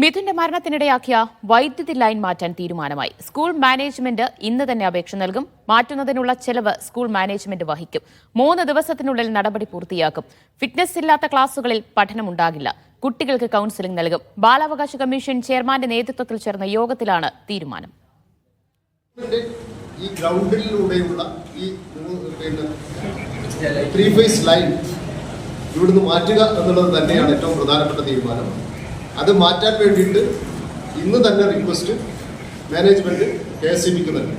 മിഥുന്റെ മരണത്തിനിടയാക്കിയ വൈദ്യുതി ലൈൻ മാറ്റാൻ തീരുമാനമായി. സ്കൂൾ മാനേജ്മെന്റ് ഇന്ന് തന്നെ അപേക്ഷ നൽകും. മാറ്റുന്നതിനുള്ള ചെലവ് സ്കൂൾ മാനേജ്മെന്റ് വഹിക്കും. മൂന്ന് ദിവസത്തിനുള്ളിൽ നടപടി പൂർത്തിയാക്കും. ഫിറ്റ്നസ് ഇല്ലാത്ത ക്ലാസുകളിൽ പഠനമുണ്ടാകില്ല കുട്ടികൾക്ക് കൌൺസിലിംഗ് നൽകും. ബാലാവകാശ കമ്മീഷൻ ചെയർമാന്റെ നേതൃത്വത്തിൽ ചേർന്ന യോഗത്തിലാണ് തീരുമാനം. ഈ ഗ്രൗണ്ടിലൂടെയുള്ള ഈ ലൈൻ ഇവിടുന്ന് മാറ്റുക എന്നുള്ളത് തന്നെയാണ് ഏറ്റവും പ്രധാനപ്പെട്ട തീരുമാനം. അത് മാറ്റാൻ വേണ്ടിയിട്ട് ഇന്ന് തന്നെ request management K S C ബിക്ക് നൽകി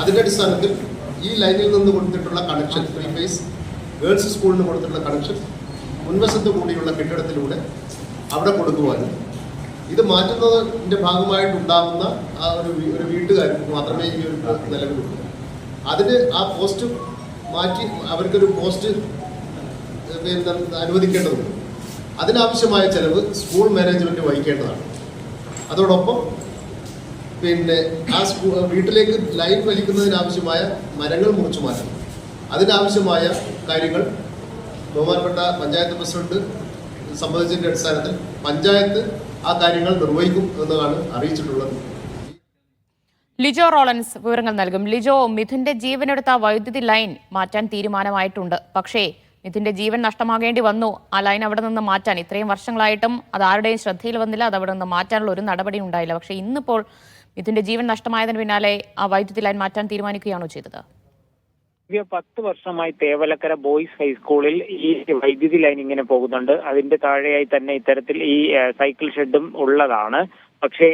അതിന്റെ അടിസ്ഥാനത്തിൽ ഈ ലൈനിൽ നിന്ന് കൊടുത്തിട്ടുള്ള കണക്ഷൻ ത്രീ ഫേസ് ഗേൾസ് സ്കൂളിന് കൊടുത്തിട്ടുള്ള കണക്ഷൻ മുൻവശത്ത് കൂടിയുള്ള കെട്ടിടത്തിലൂടെ അവിടെ കൊടുക്കുവാനും ഇത് മാറ്റുന്നതിന്റെ ഭാഗമായിട്ടുണ്ടാകുന്ന ആ ഒരു ഒരു വീട്ടുകാർക്ക് മാത്രമേ ഈ ഒരു നിലവിലുള്ളൂ. അതിന് ആ പോസ്റ്റ് മാറ്റി അവർക്കൊരു പോസ്റ്റ് അനുവദിക്കേണ്ടതുണ്ട്. അതിനാവശ്യമായ ചെലവ് സ്കൂൾ മാനേജ്മെന്റ് വഹിക്കേണ്ടതാണ്. അതോടൊപ്പം പിന്നെ ആ സ്കൂ വീട്ടിലേക്ക് ലൈൻ വലിക്കുന്നതിനാവശ്യമായ മരങ്ങൾ മുറിച്ചു മാറ്റണം. അതിനാവശ്യമായ കാര്യങ്ങൾ ബഹുമാനപ്പെട്ട പഞ്ചായത്ത് പ്രസിഡന്റ് സംബന്ധിച്ചതിന്റെ അടിസ്ഥാനത്തിൽ പഞ്ചായത്ത് ആ കാര്യങ്ങൾ നിർവഹിക്കും എന്നതാണ് അറിയിച്ചിട്ടുള്ളത്. ലിജോ റോളൻസ് വിവരങ്ങൾ നൽകും. ലിജോ മിഥുന്റെ ജീവനെടുത്ത വൈദ്യുതി ലൈൻ മാറ്റാൻ തീരുമാനമായിട്ടുണ്ട്. പക്ഷേ മിഥുന്റെ ജീവൻ നഷ്ടമാകേണ്ടി വന്നു. ആ ലൈൻ അവിടെ നിന്ന് മാറ്റാൻ ഇത്രയും വർഷങ്ങളായിട്ടും അത് ആരുടെയും ശ്രദ്ധയിൽ വന്നില്ല. അത് അവിടെ നിന്ന് മാറ്റാനുള്ള ഒരു നടപടി ഉണ്ടായില്ല. പക്ഷേ ഇന്നിപ്പോൾ ഇതിന്റെ ജീവൻ നഷ്ടമായതിന് പിന്നാലെ ആ വൈദ്യുതി ലൈൻ മാറ്റാൻ തീരുമാനിക്കുകയാണോ ചെയ്തത്? പത്ത് വർഷമായി തേവലക്കര ബോയ്സ് ഹൈസ്കൂളിൽ ഈ വൈദ്യുതി ലൈൻ ഇങ്ങനെ പോകുന്നുണ്ട്. അതിന്റെ താഴെയായി തന്നെ ഇത്തരത്തിൽ ഈ സൈക്കിൾ ഷെഡും ഉള്ളതാണ്. പക്ഷേ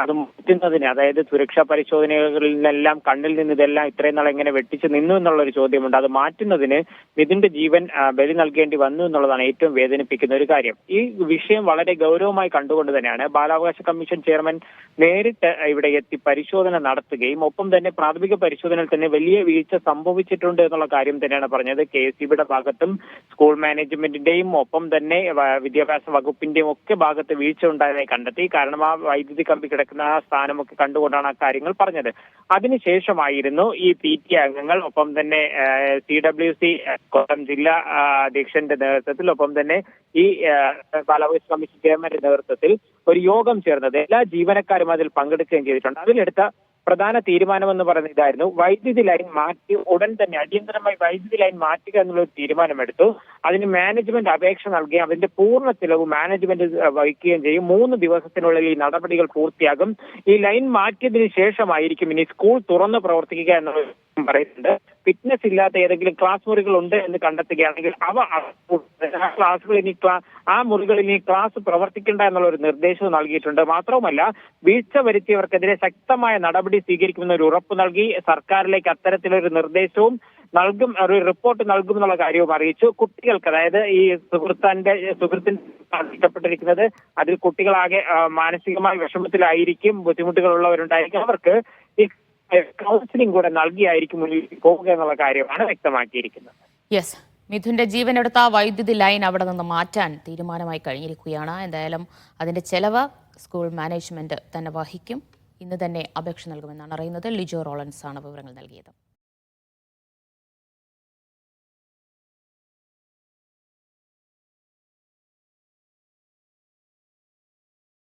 അത് മുറ്റുന്നതിന് അതായത് സുരക്ഷാ പരിശോധനകളിൽ നിന്നെല്ലാം കണ്ണിൽ നിന്ന് ഇതെല്ലാം ഇത്രയും നാൾ എങ്ങനെ വെട്ടിച്ച് നിന്നു എന്നുള്ള ഒരു ചോദ്യമുണ്ട്. അത് മാറ്റുന്നതിന് മിഥുന്റെ ജീവൻ ബലി നൽകേണ്ടി വന്നു എന്നുള്ളതാണ് ഏറ്റവും വേദനിപ്പിക്കുന്ന ഒരു കാര്യം. ഈ വിഷയം വളരെ ഗൗരവമായി കണ്ടുകൊണ്ട് തന്നെയാണ് ബാലാവകാശ കമ്മീഷൻ ചെയർമാൻ നേരിട്ട് ഇവിടെ എത്തി പരിശോധന നടത്തുകയും ഒപ്പം തന്നെ പ്രാഥമിക പരിശോധനയിൽ തന്നെ വലിയ വീഴ്ച സംഭവിച്ചിട്ടുണ്ട് എന്നുള്ള കാര്യം തന്നെയാണ് പറഞ്ഞത് കെ എസ് സിബിയുടെ ഭാഗത്തും സ്കൂൾ മാനേജ്മെന്റിന്റെയും ഒപ്പം തന്നെ വിദ്യാഭ്യാസ വകുപ്പിന്റെയും ഒക്കെ ഭാഗത്ത് വീഴ്ച ഉണ്ടായതായി കണ്ടെത്തി. കാരണം ആ വൈദ്യുതി കമ്പി കിടക്കുന്ന ആ സ്ഥാനമൊക്കെ കണ്ടുകൊണ്ടാണ് ആ കാര്യങ്ങൾ പറഞ്ഞത്. അതിനുശേഷമായിരുന്നു ഈ പി ടി അംഗങ്ങൾ ഒപ്പം തന്നെ സി ഡബ്ല്യു സി കൊല്ലം ജില്ലാ അധ്യക്ഷന്റെ നേതൃത്വത്തിൽ ഒപ്പം തന്നെ ഈ കാലാവസ്ഥ കമ്മീഷൻ ചെയർമാന്റെ നേതൃത്വത്തിൽ ഒരു യോഗം ചേർന്നത്. എല്ലാ ജീവനക്കാരും അതിൽ പങ്കെടുക്കുകയും ചെയ്തിട്ടുണ്ട്. അതിലെടുത്ത പ്രധാന തീരുമാനമെന്ന് പറയുന്നത് ഇതായിരുന്നു. വൈദ്യുതി ലൈൻ മാറ്റി ഉടൻ തന്നെ അടിയന്തരമായി വൈദ്യുതി ലൈൻ മാറ്റുക എന്നുള്ള ഒരു തീരുമാനമെടുത്തു. അതിന് മാനേജ്മെന്റ് അപേക്ഷ നൽകുകയും അതിന്റെ പൂർണ ചിലവ് മാനേജ്മെന്റ് വഹിക്കുകയും ചെയ്യും. മൂന്ന് ദിവസത്തിനുള്ളിൽ ഈ നടപടികൾ പൂർത്തിയാകും. ഈ ലൈൻ മാറ്റിയതിനു ശേഷമായിരിക്കും ഇനി സ്കൂൾ തുറന്ന് പ്രവർത്തിക്കുക എന്നുള്ള പറയുന്നുണ്ട്. ഫിറ്റ്നസ് ഇല്ലാത്ത ഏതെങ്കിലും ക്ലാസ് മുറികൾ ഉണ്ട് എന്ന് കണ്ടെത്തുകയാണെങ്കിൽ അവ ക്ലാസ്സുകൾ ഇനി ആ മുറികളിൽ ഇനി ക്ലാസ് പ്രവർത്തിക്കേണ്ട എന്നുള്ള ഒരു നിർദ്ദേശവും നൽകിയിട്ടുണ്ട്. മാത്രവുമല്ല വീഴ്ച വരുത്തിയവർക്കെതിരെ ശക്തമായ നടപടി സ്വീകരിക്കുമെന്ന് ഒരു ഉറപ്പ് നൽകി സർക്കാരിലേക്ക് അത്തരത്തിലൊരു നിർദ്ദേശവും നൽകും ഒരു റിപ്പോർട്ട് നൽകും എന്നുള്ള കാര്യവും അറിയിച്ചു. കുട്ടികൾക്ക് അതായത് ഈ സുഹൃത്താന്റെ സുഹൃത്തിന് നഷ്ടപ്പെട്ടിരിക്കുന്നത് അതിൽ കുട്ടികളാകെ മാനസികമായ വിഷമത്തിലായിരിക്കും ബുദ്ധിമുട്ടുകളുള്ളവരുണ്ടായിരിക്കും. അവർക്ക് ഈ കൗൺസിലിംഗ് കൂടെ നൽകിയായിരിക്കും മുന്നിൽ പോവുക എന്നുള്ള കാര്യമാണ് വ്യക്തമാക്കിയിരിക്കുന്നത്. യെസ് മിഥുന്റെ ജീവനെടുത്ത വൈദ്യുതി ലൈൻ അവിടെ നിന്ന് മാറ്റാൻ തീരുമാനമായി കഴിഞ്ഞിരിക്കുകയാണ്. എന്തായാലും അതിന്റെ ചെലവ് സ്കൂൾ മാനേജ്മെന്റ് തന്നെ വഹിക്കും. ഇന്ന് തന്നെ അപേക്ഷ നൽകുമെന്നാണ് അറിയുന്നത്. ലിജോ റോളൻസ് ആണ് വിവരങ്ങൾ നൽകിയത്.